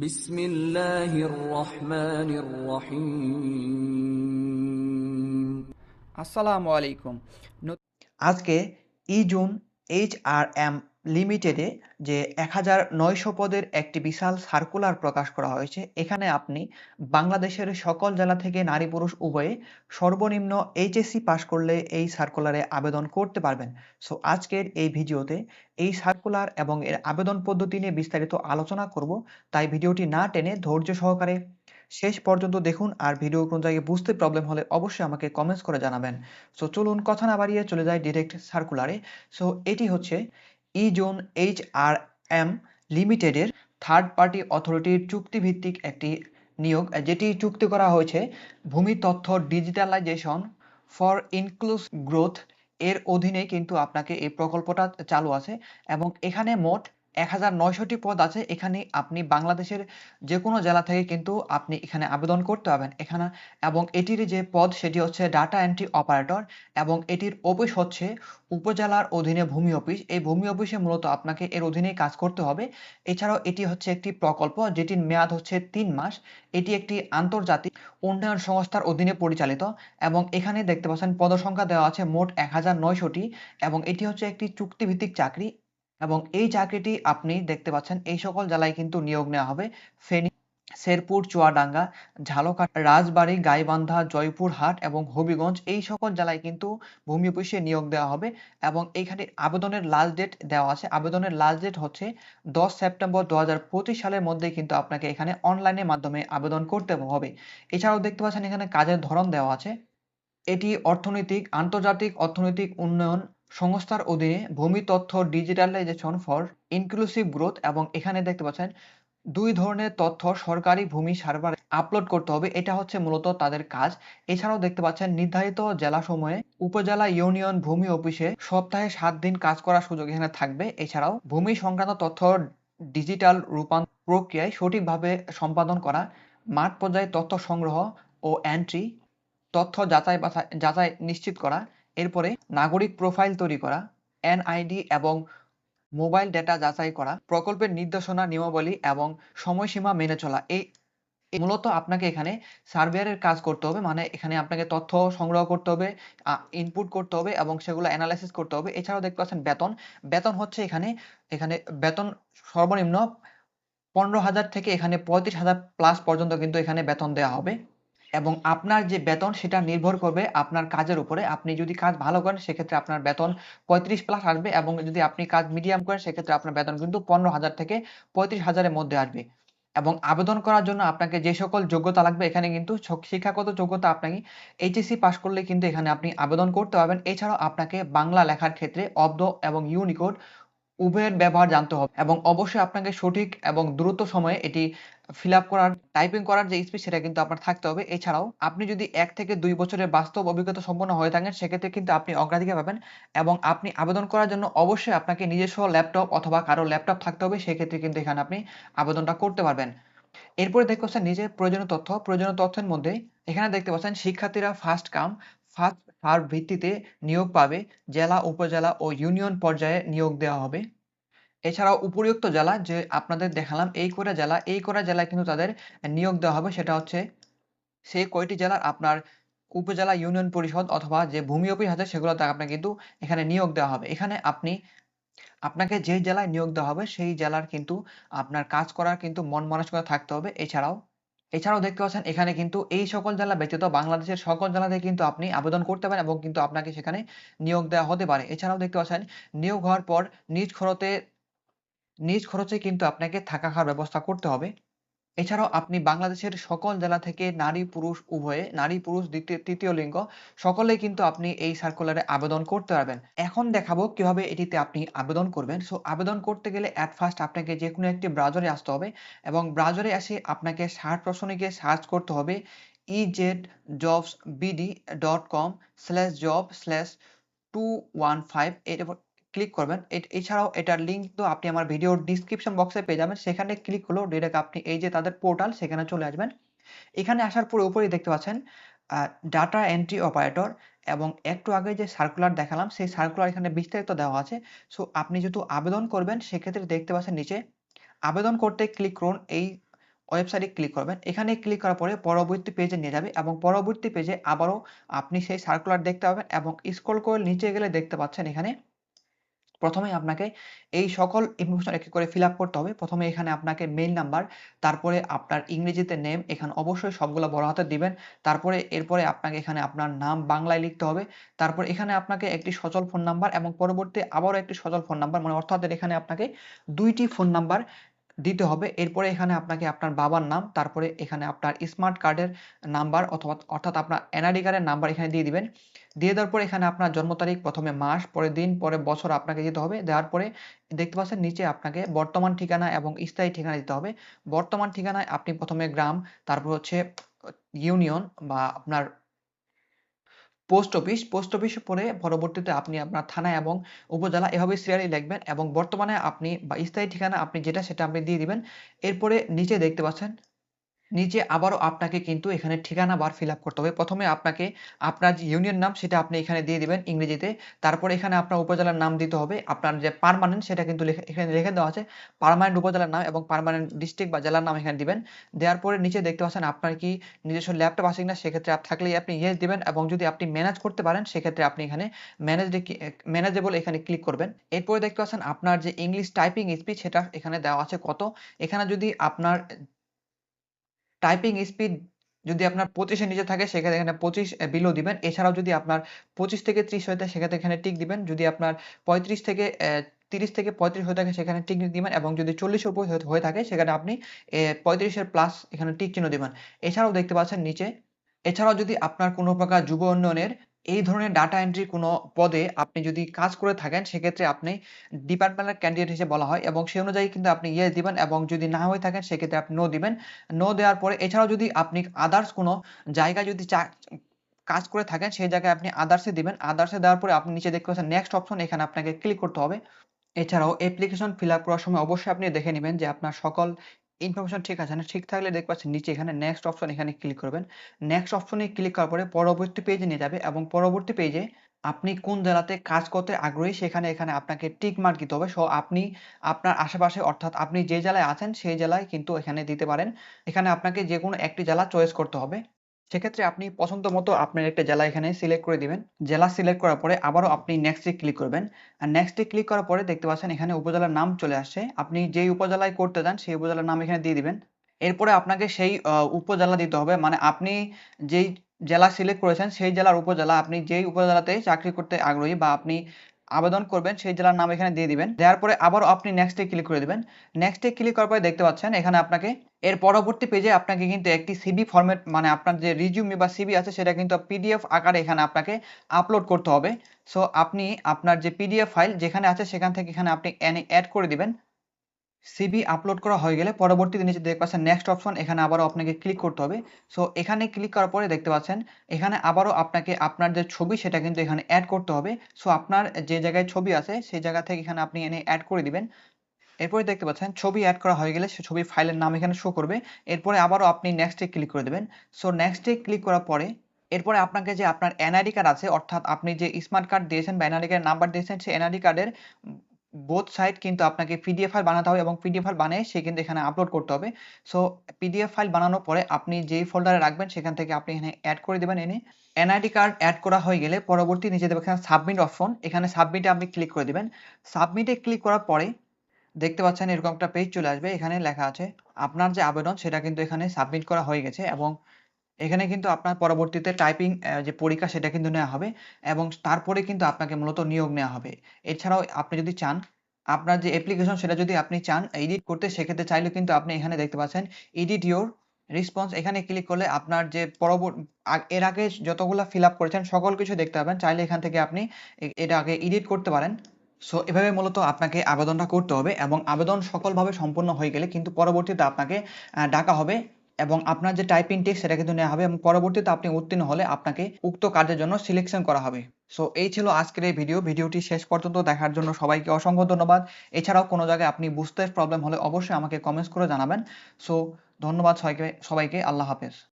বিসমিল্লাহির রহমানির রহিম। আসসালামু আলাইকুম। আজকে ইজুন এইচ আর এম লিমিটেডে যে এক হাজার নয়শো পদের একটি বিশাল সার্কুলার প্রকাশ করা হয়েছে। এখানে আপনি বাংলাদেশের সকল জেলা থেকে নারী পুরুষ উভয়ে সর্বনিম্ন এইচএসসি পাশ করলে এই সার্কুলারে আবেদন করতে পারবেন। সো আজকের এই ভিডিওতে এই সার্কুলার এবং এর আবেদন পদ্ধতি নিয়ে বিস্তারিত আলোচনা করব। তাই ভিডিওটি না টেনে ধৈর্য সহকারে শেষ পর্যন্ত দেখুন আর ভিডিও কোন জায়গায় বুঝতে প্রবলেম হলে অবশ্যই আমাকে কমেন্টস করে জানাবেন। সো চলুন কথা না বাড়িয়ে চলে যাই ডিরেক্ট সার্কুলারে সো এটি হচ্ছে E zone H R M লিমিটেডের থার্ড পার্টি অথরিটির চুক্তিভিত্তিক একটি নিয়োগ, যেটি চুক্তি করা হয়েছে ভূমি তথ্য ডিজিটালাইজেশন ফর ইনক্লুস গ্রোথ এর অধীনে কিন্তু আপনাকে এই প্রকল্পটা চালু আছে এবং এখানে মোট এক হাজার নয়শোটি পদ আছে, এখানে আপনি বাংলাদেশের যে কোনো জেলা থেকে কিন্তু আপনি এখানে আবেদন করতে পারবেন। এখানে এবং এটির যে পদ, সেটি হচ্ছে ডাটা এন্ট্রি অপারেটর এবং এটির অফিস হচ্ছে উপজেলার অধীনে ভূমি অফিস। এই ভূমি অফিসে মূলত আপনাকে এর অধীনেই কাজ করতে হবে। এছাড়াও এটি হচ্ছে একটি প্রকল্প, যেটির মেয়াদ হচ্ছে তিন মাস। এটি একটি আন্তর্জাতিক উন্নয়ন সংস্থার অধীনে পরিচালিত এবং এখানে দেখতে পাচ্ছেন পদসংখ্যা দেওয়া আছে মোট এক হাজার নয়শোটি এবং এটি হচ্ছে একটি চুক্তিভিত্তিক চাকরি। এবং এই চাকরিটি আপনি দেখতে পাচ্ছেন, এই সকল জেলায় কিন্তু নিয়োগ নেওয়া হবে। ফেনী, শেরপুর, চুয়াডাঙ্গা, ঝালকাঠ, রাজবাড়ী, গাইবান্ধা, জয়পুরহাট এবং হবিগঞ্জ, এই সকল জেলায় কিন্তু ভূমি অফিসে নিয়োগ দেওয়া হবে এবং এইখানে আবেদনের লাস্ট ডেট দেওয়া আছে। আবেদনের লাস্ট ডেট হচ্ছে দশ সেপ্টেম্বর দু হাজার পঁচিশ সালের মধ্যে কিন্তু আপনাকে এখানে অনলাইনের মাধ্যমে আবেদন করতে হবে। এছাড়াও দেখতে পাচ্ছেন এখানে কাজের ধরন দেওয়া আছে। এটি অর্থনৈতিক, আন্তর্জাতিক অর্থনৈতিক উন্নয়ন সংস্থার অধীনে ভূমি তথ্য ডিজিটালাইজেশন ফর ইনক্লুসিভ গ্রোথ এবং এখানে দেখতে পাচ্ছেন দুই ধরনের তথ্য সরকারি ভূমি সার্ভারে আপলোড করতে হবে। এটা হচ্ছে মূলত তাদের কাজ। এছাড়াও দেখতে পাচ্ছেন নির্ধারিত জেলাসমূহে উপজেলা ইউনিয়ন ভূমি অফিসে সপ্তাহে সাত দিন কাজ করার সুযোগ এখানে থাকবে। এছাড়াও ভূমি সংক্রান্ত তথ্য ডিজিটাল রূপান্তর প্রক্রিয়ায় সঠিকভাবে সম্পাদন করা, মাঠ পর্যায়ে তথ্য সংগ্রহ ও এন্ট্রি তথ্য যাচাই বাছাই যাচাই নিশ্চিত করা এরপরে নাগরিক প্রোফাইল তৈরি করা, এনআইডি এবং মোবাইল ডেটা যাচাই করা, প্রকল্পের নির্দেশনা, নিয়মাবলী এবং সময়সীমা মেনে চলা। এই মূলত আপনাকে এখানে সার্ভেয়ারের কাজ করতে হবে মানে এখানে আপনাকে তথ্য সংগ্রহ করতে হবে ইনপুট করতে হবে এবং সেগুলো অ্যানালাইসিস করতে হবে। এছাড়াও দেখতে পাচ্ছেন বেতন। বেতন হচ্ছে এখানে এখানে বেতন সর্বনিম্ন পনেরো হাজার থেকে এখানে পঁয়ত্রিশ হাজার প্লাস পর্যন্ত কিন্তু এখানে বেতন দেওয়া হবে। এবং আপনার যে বেতন সেটা নির্ভর করবে আপনার কাজের উপরে। আপনি যদি কাজ ভালো করেন, সেক্ষেত্রে আপনার বেতন পঁয়ত্রিশ প্লাস আসবে এবং যদি আপনি কাজ মিডিয়াম করেন, সেক্ষেত্রে আপনার বেতন কিন্তু পনেরো হাজার থেকে পঁয়ত্রিশ হাজারের মধ্যে আসবে। এবং আবেদন করার জন্য আপনাকে যে সকল যোগ্যতা লাগবে, এখানে কিন্তু শিক্ষাগত যোগ্যতা আপনাকে এইচএসসি পাশ করলে কিন্তু এখানে আপনি আবেদন করতে পারবেন। এছাড়াও আপনাকে বাংলা লেখার ক্ষেত্রে অব্দ এবং ইউনিকোড উভয়ের ব্যবহার জানতে হবে এবং অবশ্যই আপনাকে সঠিক এবং দ্রুত সময়ে এটি ফিল আপ করার, টাইপিং করার যে স্পিড সেটা কিন্তু আপনার থাকতে হবে। এছাড়াও আপনি যদি এক থেকে দুই বছরের বাস্তব অভিজ্ঞতা সম্পন্ন হয়ে থাকেন, সেক্ষেত্রে কিন্তু আপনি অগ্রাধিকার পাবেন এবং আপনি আবেদন করার জন্য অবশ্যই আপনাকে নিজস্ব ল্যাপটপ অথবা কারও ল্যাপটপ থাকতে হবে, সেক্ষেত্রে কিন্তু এখানে আপনি আবেদনটা করতে পারবেন। এরপরে দেখতে পাচ্ছেন নিজের প্রয়োজনীয় তথ্য। প্রয়োজনীয় তথ্যের মধ্যে এখানে দেখতে পাচ্ছেন শিক্ষার্থীরা ফার্স্ট কাম ফার্স্ট সার্ভ ভিত্তিতে নিয়োগ পাবে জেলা, উপজেলা ও ইউনিয়ন পর্যায়ে নিয়োগ দেওয়া হবে। এছাড়াও উপরিউক্ত জেলা যে আপনাদের দেখালাম, এই করে জেলা, এই করে জেলায় কিন্তু তাদের নিয়োগ দেওয়া হবে, সেটা হচ্ছে সেই কয়টি জেলার আপনার উপজেলা, ইউনিয়ন পরিষদ অথবা যে ভূমি অফিস আছে, সেগুলোতে আপনাকে কিন্তু এখানে নিয়োগ দেওয়া হবে। এখানে আপনি, আপনাকে যে জেলায় নিয়োগ দেওয়া হবে, সেই জেলার কিন্তু আপনার কাজ করার কিন্তু মন মানসিকতা থাকতে হবে। এছাড়াও এছাড়াও দেখতে পাচ্ছেন, এখানে কিন্তু এই সকল জেলা ব্যতীত বাংলাদেশের সকল জেলাতে কিন্তু আপনি আবেদন করতে পারেন এবং কিন্তু আপনাকে সেখানে নিয়োগ দেওয়া হতে পারে। এছাড়াও দেখতে পাচ্ছেন, নিয়োগ হওয়ার পর নিজ খরচে নিজ খরচে কিন্তু আপনাকে থাকা খাওয়ার ব্যবস্থা করতে হবে। এছাড়াও আপনি বাংলাদেশের সকল জেলা থেকে নারী, পুরুষ, উভয়ে, নারী, পুরুষ তৃতীয় লিঙ্গ, সকলেই কিন্তু আপনি এই সার্কুলারে আবেদন করতে পারবেন। এখন দেখাবো কীভাবে এটিতে আপনি আবেদন করবেন। সো আবেদন করতে গেলে অ্যাট ফার্স্ট আপনাকে যে কোনো একটি ব্রাউজারে আসতে হবে এবং ব্রাউজারে এসে আপনাকে সার্চ অপশনে গিয়ে সার্চ করতে হবে EZ jobs BD dot com slash job slash two one five click করবেন। এছাড়াও এটার লিঙ্ক তো আপনি আমার ভিডিওর ডিসক্রিপশন বক্সে পেয়ে যাবেন। সেখানে ক্লিক করলেও ডিরেক্ট আপনি এই যে তাদের পোর্টাল সেখানে চলে আসবেন। এখানে আসার পরে উপরেই দেখতে পাচ্ছেন ডাটা এন্ট্রি অপারেটর এবং একটু আগে যে সার্কুলার দেখালাম, সেই সার্কুলার এখানে বিস্তারিত দেওয়া আছে। সো আপনি যেহেতু আবেদন করবেন, সেক্ষেত্রে দেখতে পাচ্ছেন নিচে, আবেদন করতে ক্লিক করুন, এই ওয়েবসাইটে ক্লিক করবেন। এখানে ক্লিক করার পরে পরবর্তী পেজে নিয়ে যাবে এবং পরবর্তী পেজে আবারও আপনি সেই সার্কুলার দেখতে পাবেন এবং স্ক্রল করে নিচে গেলে দেখতে পাচ্ছেন এখানে প্রথমে আপনাকে এই সকল ইনফরমেশন এক করে ফিল করতে হবে। প্রথমে এখানে আপনাকে মেইল নাম্বার তারপরে আপনার ইংরেজিতে নেম এখানে অবশ্যই সবগুলো বড় হাতে দিবেন। তারপরে এরপরে আপনাকে এখানে আপনার নাম বাংলায় লিখতে হবে। তারপর এখানে আপনাকে একটি সচল ফোন নাম্বার এবং পরবর্তী আবারও একটি সচল ফোন নাম্বার মানে অর্থাৎ এখানে আপনাকে দুইটি ফোন নাম্বার দিতে হবে। এরপরে এখানে আপনাকে আপনার বাবার নাম, তারপরে এখানে আপনার স্মার্ট কার্ডের নাম্বার অথবা, অর্থাৎ আপনার এনআইডি কার্ডের নাম্বার এখানে দিয়ে দিবেন। দিয়ে দেওয়ার পরে এখানে আপনার জন্ম তারিখ, প্রথমে মাস পরে দিন পরে বছর আপনাকে দিতে হবে। দেওয়ার পরে দেখতে পাচ্ছেন নিচে আপনাকে বর্তমান ঠিকানা এবং স্থায়ী ঠিকানা দিতে হবে। বর্তমান ঠিকানায় আপনি প্রথমে গ্রাম, তারপর হচ্ছে ইউনিয়ন বা আপনার পোস্ট অফিস পোস্ট অফিসে পরে পরবর্তীতে আপনি আপনার থানা এবং উপজেলা এভাবে সিরিয়ালি লিখবেন এবং বর্তমানে আপনি বা স্থায়ী ঠিকানা আপনি যেটা সেটা আপনি দিয়ে দিবেন। এরপরে নিচে দেখতে পাচ্ছেন নিচে আবারও আপনাকে কিন্তু এখানে ঠিকানা বার ফিল করতে হবে। প্রথমে আপনাকে আপনার যে ইউনিয়ন নাম সেটা আপনি এখানে দিয়ে দিবেন ইংরেজিতে। তারপরে এখানে আপনার উপজেলার নাম দিতে হবে। আপনার যে পার্মানেন্ট সেটা কিন্তু এখানে রেখে দেওয়া আছে পার্মানেন্ট উপজেলার নাম এবং পার্মানেন্ট ডিস্ট্রিক্ট বা জেলার নাম এখানে দিবেন। দেওয়ার পরে নিচে দেখতে পাচ্ছেন আপনার কি নিজস্ব ল্যাপটপ আছে কিনা সেক্ষেত্রে থাকলেই আপনি ইয়েস দিবেন এবং যদি আপনি ম্যানেজ করতে পারেন সেক্ষেত্রে আপনি এখানে ম্যানেজ ম্যানেজেবল এখানে ক্লিক করবেন। এরপরে দেখতে পাচ্ছেন আপনার যে ইংলিশ টাইপিং স্পিড সেটা এখানে দেওয়া আছে কত। এখানে যদি আপনার টাইপিং স্পিড যদি আপনার পঁচিশের নিচে থাকে সেখানে এখানে পঁচিশ বিলো দিবেন। এছাড়াও যদি আপনার পঁচিশ থেকে ত্রিশ হয়ে থাকে, সেক্ষেত্রে এখানে টিক দিবেন। যদি আপনার পঁয়ত্রিশ থেকে তিরিশ থেকে পঁয়ত্রিশ হয়ে থাকে, সেখানে টিক দিবেন এবং যদি চল্লিশের উপর হয়ে থাকে, সেখানে আপনি পঁয়ত্রিশের প্লাস এখানে টিক চিহ্ন দিবেন। এছাড়াও দেখতে পাচ্ছেন নিচে। এছাড়াও যদি আপনার কোনো প্রকার যুব উন্নয়নের এই ধরনের ডাটা এন্ট্রি কোনো পদে আপনি যদি কাজ করে থাকেন, সেক্ষেত্রে আপনি ডিপার্টমেন্টাল ক্যান্ডিডেট হিসেবে বলা হয় এবং সেই অনুযায়ী কিন্তু আপনি ইয়েস দিবেন এবং যদি না হয়ে থাকেন, সেক্ষেত্রে আপনি নো দিবেন। নো দেওয়ার পরে এছাড়াও যদি আপনি আদার্স কোনো জায়গায় যদি কাজ করে থাকেন, সেই জায়গায় আপনি আদার্সে দিবেন। আদার্সে দেওয়ার পরে আপনি নিচে দেখতে পাচ্ছেন নেক্সট অপশন এখানে আপনাকে ক্লিক করতে হবে। এছাড়াও অ্যাপ্লিকেশন ফিল আপ করার সময় অবশ্যই আপনি দেখে নেবেন যে আপনার সকল ইনফরমেশন ঠিক আছে না? ঠিক থাকলে দেখতে পাচ্ছেন নিচে এখানে নেক্সট অপশন এখানে ক্লিক করবেন। নেক্সট অপশনে ক্লিক করার পরে পরবর্তী পেজে নিয়ে যাবে এবং পরবর্তী পেজে আপনি কোন জেলাতে কাজ করতে আগ্রহী সেখানে এখানে আপনাকে টিক মার্ক দিতে হবে। সো আপনি আপনার আশেপাশে অর্থাৎ আপনি যে জেলায় আছেন সেই জেলায় কিন্তু এখানে দিতে পারেন। এখানে আপনাকে যে কোনো একটি জেলা চয়েস করতে হবে। সেক্ষেত্রে আপনি পছন্দ মতো আপনার একটা জেলা এখানে সিলেক্ট করে দিবেন। জেলা সিলেক্ট করার পরে আবারও আপনি নেক্সটে ক্লিক করবেন। আর নেক্সটে ক্লিক করার পরে দেখতে পাচ্ছেন এখানে উপজেলার নাম চলে আসছে। আপনি যেই উপজেলায় করতে চান সেই উপজেলার নাম এখানে দিয়ে দিবেন। এরপরে আপনাকে সেই উপজেলা দিতে হবে। মানে আপনি যেই জেলা সিলেক্ট করেছেন সেই জেলার উপজেলা, আপনি যেই উপজেলাতে চাকরি করতে আগ্রহী বা আপনি আবেদন করবেন, সেই জেলার নাম এখানে দিয়ে দিবেন। দেওয়ার পরে আবার আপনি নেক্সটে ক্লিক করে দিবেন। নেক্সটে ক্লিক করার পরে দেখতে পাচ্ছেন, এখানে আপনাকে এর পরবর্তী পেজে আপনাকে কিন্তু একটি সিবি ফরম্যাট মানে আপনার যে রিজিউমি বা সিবি আছে, সেটা কিন্তু পিডিএফ আকারে এখানে আপনাকে আপলোড করতে হবে। সো আপনি আপনার যে পিডিএফ ফাইল যেখানে আছে, সেখান থেকে এখানে আপনি অ্যাড করে দিবেন। সিবি আপলোড করা হয়ে গেলে পরবর্তীতে নিচে দেখতে পাচ্ছেন নেক্সট অপশন এখানে আবারও আপনাকে ক্লিক করতে হবে। সো এখানে ক্লিক করার পরে দেখতে পাচ্ছেন, এখানে আবারও আপনাকে আপনার যে ছবি, সেটা কিন্তু এখানে অ্যাড করতে হবে। সো আপনার যে জায়গায় ছবি আছে, সেই জায়গা থেকে এখানে আপনি এনে অ্যাড করে দিবেন। এরপরে দেখতে পাচ্ছেন, ছবি অ্যাড করা হয়ে গেলে সে ছবি ফাইলের নাম এখানে শো করবে। এরপরে আবারও আপনি নেক্সটে ক্লিক করে দেবেন। সো নেক্সটে ক্লিক করার পরে, এরপরে আপনাকে যে আপনার এনআইডি কার্ড আছে, অর্থাৎ আপনি যে স্মার্ট কার্ড দিয়েছেন বা এনআইডি কার্ডের নাম্বার দিয়েছেন, সেই এনআইডি কার্ডের বোথ সাইড কিন্তু আপনাকে পিডিএফ ফাইল বানাতে হবে এবং পিডিএফ ফাইল বানিয়ে সে কিন্তু এখানে আপলোড করতে হবে। সো পিডিএফ ফাইল বানানোর পরে আপনি যেই ফোল্ডারে রাখবেন, সেখান থেকে আপনি এখানে অ্যাড করে দেবেন। এনে এনআইডি কার্ড অ্যাড করা হয়ে গেলে পরবর্তী নিচে দেবেন এখানে সাবমিট অপশন এখানে সাবমিটে আপনি ক্লিক করে দিবেন। সাবমিটে ক্লিক করার পরে দেখতে পাচ্ছেন এরকম একটা পেজ চলে আসবে। এখানে লেখা আছে, আপনার যে আবেদন, সেটা কিন্তু এখানে সাবমিট করা হয়ে গেছে এবং এখানে কিন্তু আপনার পরবর্তীতে টাইপিং যে পরীক্ষা সেটা কিন্তু নেওয়া হবে এবং তারপরে কিন্তু আপনাকে মূলত নিয়োগ নেওয়া হবে। এছাড়াও আপনি যদি চান, আপনার যে অ্যাপ্লিকেশন সেটা যদি আপনি চান এডিট করতে, সেক্ষেত্রে চাইলে কিন্তু আপনি এখানে দেখতে পাচ্ছেন এডিট ইউর রেসপন্স এখানে ক্লিক করলে আপনার যে পরবর্তী এর আগে যতগুলো ফিল আপ করেছেন, সকল কিছু দেখতে পাবেন। চাইলে এখান থেকে আপনি এটা আগে এডিট করতে পারেন। সো এভাবে মূলত আপনাকে আবেদনটা করতে হবে এবং আবেদন সকলভাবে সম্পূর্ণ হয়ে গেলে কিন্তু পরবর্তীতে আপনাকে ডাকা হবে। এবং আপনার যে টাইপিং টেস্ট সেটা কিন্তু নেওয়া হবে এবং পরবর্তীতে আপনি উত্তীর্ণ হলে আপনাকে উক্ত কাজের জন্য সিলেকশন করা হবে। সো এই ছিল আজকের এই ভিডিও ভিডিওটি শেষ পর্যন্ত দেখার জন্য সবাইকে অসংখ্য ধন্যবাদ। এছাড়াও কোনো জায়গায় আপনি বুঝতে প্রবলেম হলে অবশ্যই আমাকে কমেন্টস করে জানাবেন। সো ধন্যবাদ সবাইকে সবাইকে। আল্লাহ হাফেজ।